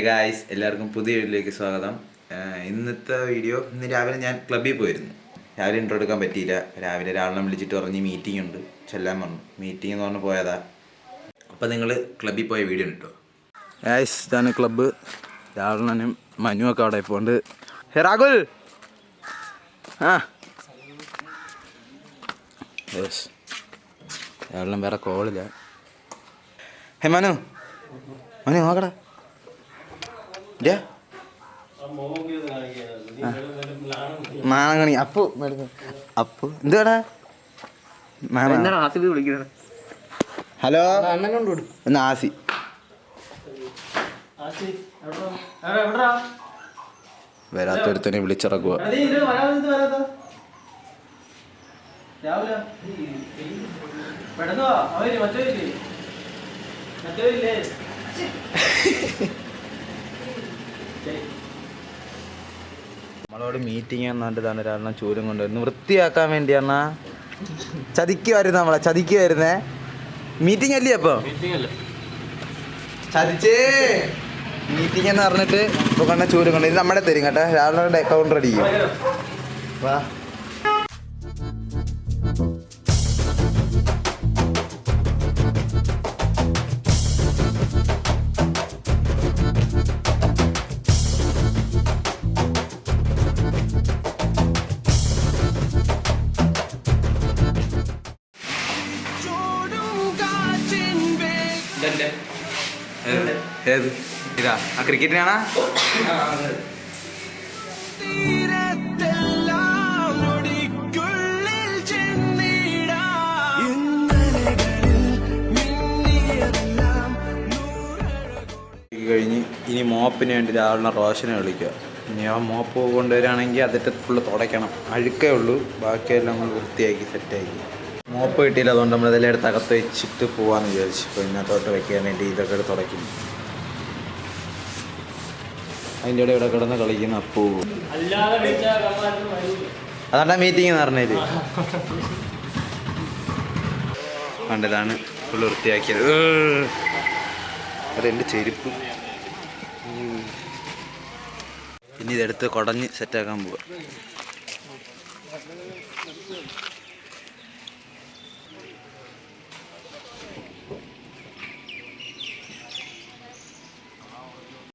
Guys എല്ലാവർക്കും പുതിയ വീഡിയോയിലേക്ക് സ്വാഗതം. ഇന്നത്തെ വീഡിയോ ഇന്ന് രാവിലെ ഞാൻ ക്ലബ്ബിൽ പോയിരുന്നു. രാവിലെ ഇൻട്രോ എടുക്കാൻ പറ്റിയില്ല. രാവിലെ ഒരാളിനെ വിളിച്ചിട്ട് പറഞ്ഞ് മീറ്റിംഗ് ഉണ്ട്. ചെല്ലാൻ പറഞ്ഞു. മീറ്റിംഗ് എന്ന് പറഞ്ഞ് പോയതാ. അപ്പോൾ നിങ്ങൾ ക്ലബ്ബിൽ പോയ വീഡിയോ കിട്ടോ ഗായ്സ് ഇതാണ് ക്ലബ്ബ്. രാവിലെ മനു ഒക്കെ അവിടെ പോകുന്നുണ്ട് ഹേ രാഹുൽ! ആ. യെസ് രാവിലെ വേറെ കോളില്ല ഹേ മനു. മനു നോക്കടാ. ഇല്ല മാങ്ങണി അപ്പു മേടിക്ക്. അപ്പു. എന്തുവാടാ? ഹലോ? ഒന്ന് ആസി? വരാത്തൊരുത്തനെ വിളിച്ചിറക്കുക. നമ്മളോട് മീറ്റിംഗ് എന്നിട്ടാണ് ഒരാളെ ചൂലും കൊണ്ടുവരുന്നു. വൃത്തിയാക്കാൻ വേണ്ടിയാണ് ചതിക്ക് വരുന്ന നമ്മളെ ചതിക്ക് വരുന്നേ മീറ്റിംഗ് അല്ലേ അപ്പൊ? ചതിച്ചേ. മീറ്റിംഗ് എന്ന് പറഞ്ഞിട്ട് ഇപ്പൊ കണ്ട ചൂലും കൊണ്ട് ഇത് നമ്മുടെ തരും കേട്ടോ. രാവിലെ കൗണ്ടർ ചെയ്യും. വാ. ഏത്? ഏത്? ഇതാ ആ ക്രിക്കറ്റിനാണാ? കഴിഞ്ഞ് ഇനി മോപ്പിന് വേണ്ടി രാവിലെ റോഷനെ വിളിക്കുക. ഇനി ആ മോപ്പ് കൊണ്ടുവരികയാണെങ്കിൽ അതിട്ട് ഫുള്ള് തുടയ്ക്കണം. അഴുക്കേ ഉള്ളൂ. ബാക്കിയെല്ലാം നമ്മൾ വൃത്തിയാക്കി സെറ്റാക്കി മോപ്പ് കിട്ടിയില്ല അതുകൊണ്ട് നമ്മൾ ഇതെല്ലാം എടുത്ത് അകത്ത് വെച്ചിട്ട് പോവാന്ന് വിചാരിച്ചു. അപ്പോൾ ഇന്നത്തോട്ട് വെക്കാൻ വേണ്ടി ഇതൊക്കെ എടുത്ത് തുടയ്ക്കുന്നു അതിന്റെ ഇടയിൽ ഇവിടെ കിടന്ന് കളിക്കുന്ന അപ്പൂ. അതാണ്ടാ മീറ്റിംഗ് എന്ന് പറഞ്ഞത് കണ്ടതാണ് ഫുള്ള് വൃത്തിയാക്കിയത്. അതെന്റെ ചെരുപ്പ്. ഇനി ഇതെടുത്ത് കുടഞ്ഞ് സെറ്റാക്കാൻ പോവാ.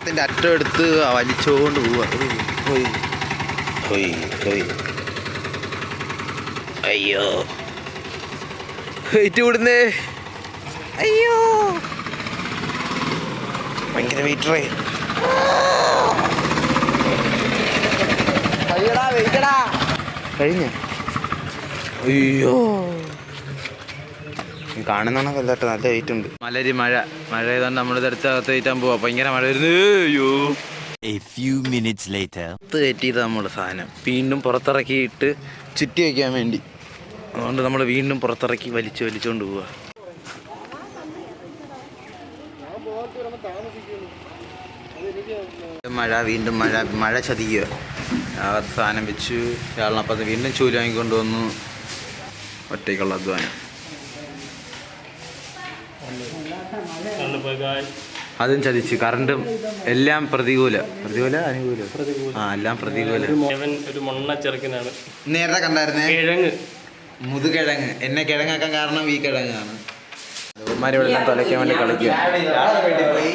ഇതിന്റെ അറ്റം എടുത്ത് വലിച്ചുകൊണ്ട് പോവാ. പോയി പോയി പോയി അയ്യോ. വെയിറ്റ് കൂടുന്നേ. അയ്യോ. ഭയങ്കര വെയിറ്ററേ. കഴിഞ്ഞ? അയ്യോ. കാണുന്ന കൊല്ലട്ടെ നല്ല വെയിറ്റ് ഉണ്ട്. മലരി മഴ. മഴ ഏതാണ്ട് നമ്മൾ ഇതെടുത്ത് അകത്ത് കയറ്റാൻ പോവാ ഭയങ്കര മഴ വരുന്നു. അയ്യോ. A few minutes later. പുറത്ത് കയറ്റിയത് നമ്മുടെ സാധനം. വീണ്ടും പുറത്തിറക്കിയിട്ട് ചുറ്റി വയ്ക്കാൻ വേണ്ടി. അതുകൊണ്ട് നമ്മൾ വീണ്ടും പുറത്തിറക്കി വലിച്ചു വലിച്ചുകൊണ്ട് പോവുക മഴ വീണ്ടും മഴ മഴ ചതിക്കുക. ആ സാധനം വെച്ചു. രാളിനപ്പത്ത് വീണ്ടും ചൂൽ വാങ്ങിക്കൊണ്ടുവന്നു ഒറ്റയ്ക്കുള്ള അധ്വാനം. അതും ചതിച്ചു. കറണ്ടും എല്ലാം പ്രതികൂല. പ്രതികൂല? അനുകൂല. ആ എല്ലാം പ്രതികൂല. ഒരു മണ്ണ ചെറുക്കനാണ്. നേരത്തെ കണ്ടായിരുന്നേ? കിഴങ്ങ്. മുതുകിഴങ്ങ്. എന്നെ കിഴങ്ങാക്കാൻ കാരണം ഈ കിഴങ്ങാണ്. എല്ലാം തുലയ്ക്കാൻ വേണ്ടി കളിക്കുക. പോയി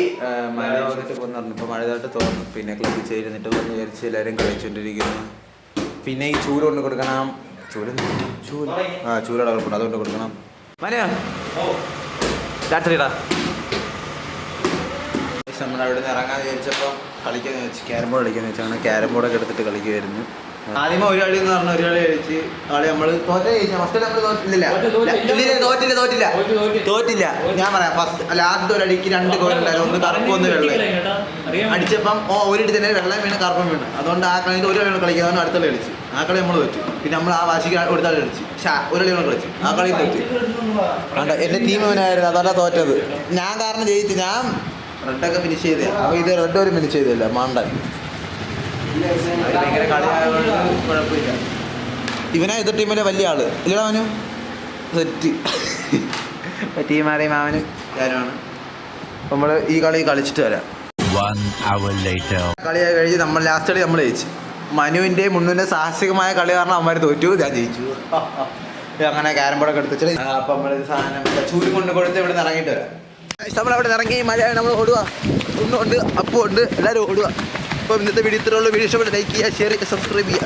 മഴ തോന്നിട്ട് പോന്നു ഇപ്പൊ മഴ തൊട്ട് തോന്നും പിന്നെ ക്ലബ് ചേരുന്നിട്ട് വന്ന് വിചാരിച്ച് എല്ലാവരും കളിച്ചോണ്ടിരിക്കുന്നു. പിന്നെ ഈ ചൂര് കൊണ്ട് കൊടുക്കണം. ചൂര് ചൂര് ആ ചൂട് കുഴപ്പമുണ്ട് അതുകൊണ്ട് കൊടുക്കണം. മനയോ രാത്രിടാ. നമ്മൾ അവിടെ നിന്ന് ഇറങ്ങാൻ വിചാരിച്ചപ്പോൾ കളിക്കാന്ന് വെച്ച് ക്യാരം ബോർഡ് കളിക്കാന്ന് വെച്ചാണ് ക്യാരം ബോർഡൊക്കെ എടുത്തിട്ട് കളിക്കുമായിരുന്നു ആദ്യമേ ഒരു കളി എന്ന് പറഞ്ഞ ഒരു കളി കളിച്ച് കളി നമ്മൾ തോറ്റ ഫസ്റ്റ് നമ്മൾ തോറ്റില്ല തോറ്റില്ല. തോറ്റില്ല. തോറ്റില്ല. ഞാൻ പറയാം ഫസ്റ്റ് ലാസ്റ്റ് ഒരു അടിക്ക് രണ്ട് ഗോൾ ഉണ്ടായിരുന്നു. ഒന്ന് കറുപ്പ് ഒന്ന് വെള്ളം അടിച്ചപ്പം ഓ ഒരിടത്ത് തന്നെ വെള്ളം വീണ് കറുപ്പം വീണ്. അതുകൊണ്ട് ആ കളിയിൽ ഒരു കളി കളിക്കുക അതുകൊണ്ട് അടുത്ത കളി കളിച്ചു. ആ കളി നമ്മൾ വെച്ചു. പിന്നെ നമ്മൾ ആ വാശിക്ക് ഒരു കളി കളിച്ചു ഒരു കളി നമ്മൾ കളിച്ചു. ആ കളി തോറ്റു കണ്ടോ എന്റെ ടീം ഇവനായിരുന്നു അതല്ല തോറ്റത്. ഞാൻ കാരണം ജയിച്ചു. ഞാൻ റെഡൊക്കെ ഫിനിഷ് ചെയ്തേ. അപ്പോൾ ഇത് റെഡ് ഒരു ഫിനിഷ് ചെയ്തില്ല മാണ്ടൻ. അവർ ഭയങ്കര കളിയായതുകൊണ്ട് കുഴപ്പമില്ല. ഇവനാ എതിർ ടീമിലെ വലിയ ആൾ. ഇല്ലടാ അവനു സെറ്റ്. ടീമാരെയും അവനും? കാര്യമാണ് നമ്മൾ ഈ കളി കളിച്ചിട്ട് വരാം. കളിയൊക്കെ കഴിഞ്ഞ് നമ്മൾ ലാസ്റ്റ് കളി നമ്മൾ ജയിച്ചു. മനുവിന്റെ മുന്നിന്റെ സാഹസികമായ കളി കാരണം അവന്മാർ തോറ്റു ഞാൻ ജയിച്ചു. അങ്ങനെ ക്യാരം ബോർഡൊക്കെ എടുത്തിട്ട് അപ്പം നമ്മൾ സാധനം ചൂര് കൊണ്ട് കൊടുത്ത് ഇവിടെ നിന്ന് ഇറങ്ങിയിട്ട് വരാം. നമ്മൾ അവിടെ ഇറങ്ങി മഴയാണ് നമ്മൾ ഓടുക. കുന്നുണ്ട് അപ്പുണ്ട് എല്ലാവരും ഓടുക. അപ്പം ഇന്നത്തെ വീഡിയോ ഇത്രയുള്ള വീഡിയോ ഇഷ്ടപ്പെട്ട് ലൈക്ക് ചെയ്യുക ഷെയർ ചെയ്യുക സബ്സ്ക്രൈബ് ചെയ്യുക.